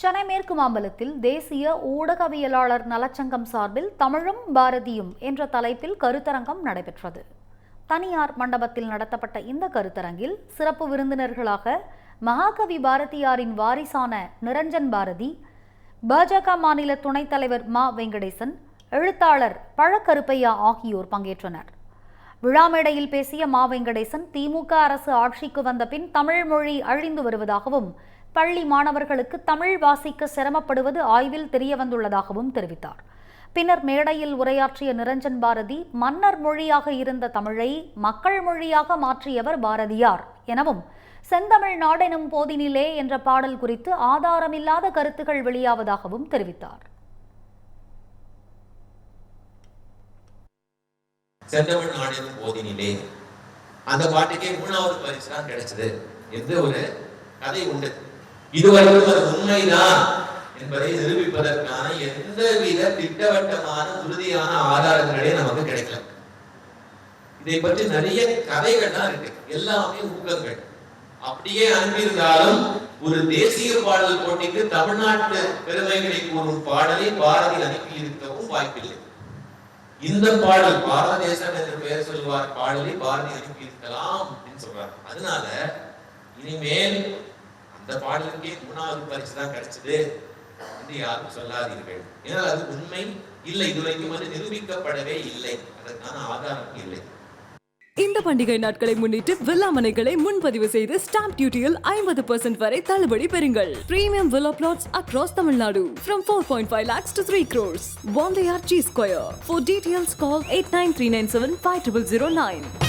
சென்னை மேற்கு மாம்பலத்தில் தேசிய ஊடகவியலாளர் நலச்சங்கம் சார்பில் தமிழும் பாரதியும் என்ற தலைப்பில் கருத்தரங்கம் நடைபெற்றது. தனியார் மண்டபத்தில் நடத்தப்பட்ட இந்த கருத்தரங்கில் சிறப்பு விருந்தினர்களாக மகாகவி பாரதியாரின் வாரிசான நிரஞ்சன் பாரதி பாஜக மாநில துணைத் தலைவர் மா வெங்கடேசன் எழுத்தாளர் பழக்கருப்பையா ஆகியோர் பங்கேற்றனர். விழா மேடையில் பேசிய மா வெங்கடேசன் திமுக அரசு ஆட்சிக்கு வந்த பின் தமிழ் மொழி அழிந்து வருவதாகவும் பள்ளி மாணவர்களுக்கு தமிழ் வாசிக்க சிரமப்படுவது ஆய்வில் தெரியவந்துள்ளதாகவும் தெரிவித்தார். பின்னர் மேடையில் உரையாற்றிய நிரஞ்சன் பாரதி மன்னர் மொழியாக இருந்த தமிழை மக்கள் மொழியாக மாற்றியவர் பாரதியார் எனவும் செந்தமிழ் நாடெனும் போதினிலே என்ற பாடல் குறித்து ஆதாரமில்லாத கருத்துகள் வெளியாவதாகவும் தெரிவித்தார். செந்தமிழ் நாடெனும் போதினிலே அந்த பாட்டுக்கே மூணாவது பரிசு தான் கிடைச்சது. என்று ஒரு கதை உண்டு. இதுவரைக்கும் அது உண்மைதான் என்பதை நிரூபிப்பதற்கான எந்தவித திட்டவட்டமான உறுதியான ஆதாரங்களே நமக்கு கிடைக்கல. இதை பற்றி நிறைய கதைகள் தான் இருக்கு. எல்லாமே ஊக்கங்கள் அப்படியே அனுப்பியிருந்தாலும் ஒரு தேசிய பாடல் போட்டிக்கு தமிழ்நாட்டு பெருமைகளை கூறும் பாடலை பாரதி அனுப்பி இருக்கவும் வாய்ப்பில்லை. இந்த பாடல் பாரத தேசம் என்று பெயர் சொல்வார் பாடலை பாரதி அனுப்பி இருக்கலாம் அப்படின்னு சொல்றாங்க. அதனால இனிமேல் இந்த பாடலுக்கே மூணாவது பரிசு தான் கிடைச்சது என்று யாரும் சொல்லாதீர்கள் ஏன்னா அது உண்மை இல்லை இதுவரைக்கும் அது நிரூபிக்கப்படவே இல்லை அதற்கான ஆதாரம் இல்லை இந்த பண்டிகை நாட்களை முன்னிட்டு வில்லாமனைகளை முன்பதிவு செய்து ஸ்டாம்ப் டியூட்டியில் ஐம்பது பெர்சென்ட் வரை தள்ளுபடி பெறுங்கள் premium villa plots across Tamil Nadu from 4.5 lakhs to 3 crores. One layer G Square. For details, call 89397 5009.